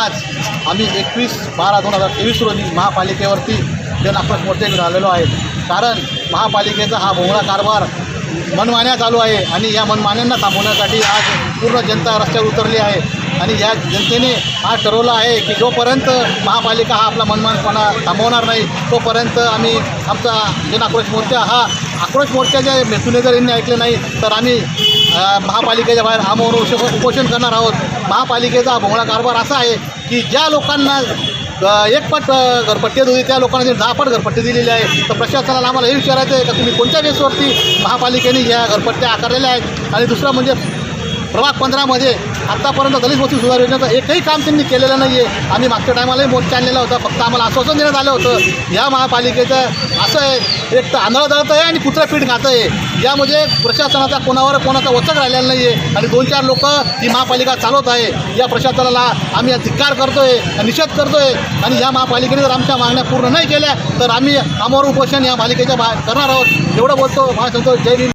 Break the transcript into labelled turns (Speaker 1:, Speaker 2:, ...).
Speaker 1: आज आम्ही एकवीस बारा दोन हजार तेवीस रोजी महापालिकेवरती जन आक्रोश मोर्चे घेऊन आहे. कारण महापालिकेचा हा भोंगळा कारभार मनमान्या चालू आहे आणि या मनमान्यांना थांबवण्यासाठी आज पूर्ण जनता रस्त्यावर उतरली आहे. आणि या जनतेने हा ठरवलं आहे की जोपर्यंत महापालिका हा आपला मनमानपणा थांबवणार नाही तोपर्यंत आम्ही आमचा जन आक्रोश मोर्चा हा आक्रोश मोर्चाच्या मेतूने जर यांनी ऐकले नाही तर आम्ही महापालिकेच्या बाहेर आमोर उपोषण उपोषण करणार आहोत. महापालिकेचा भोंगळा कारभार असा आहे की ज्या लोकांना एकपट घरपट्टी होती त्या लोकांना जे दहापट घरपट्टी दिलेली आहे. तर प्रशासनाला आम्हाला हे विचारायचं आहे का तुम्ही कोणत्या बेसवरती महापालिकेने या घरपट्ट्या आकारलेल्या आहेत? आणि दुसरं म्हणजे प्रभाग पंधरामध्ये आत्तापर्यंत दलित वस्ती सुधार योजनेचं एकही काम त्यांनी केलेलं नाही आहे आम्ही मागच्या टायमालाही मोर्चा आणलेला होता. फक्त आम्हाला आश्वासन देण्यात आलं होतं. या महापालिकेचं असं आहे. एक तर आंधळं दळतं आहे आणि कुत्रं पीठ खातं आहे. यामध्ये प्रशासनाचा कोणावर कोणाचा वचक राहिलेला नाही आहे आणि दोन चार लोक ही महापालिका चालवत आहे. या प्रशासनाला आम्ही धिक्कार करतोय निषेध करतो आहे आणि या महापालिकेने जर आमच्या मागण्या पूर्ण नाही केल्या तर आम्ही अमोर उपोषण या पालिकेच्या बाहेर करणार आहोत. एवढं बोलतो. महासंतोष जय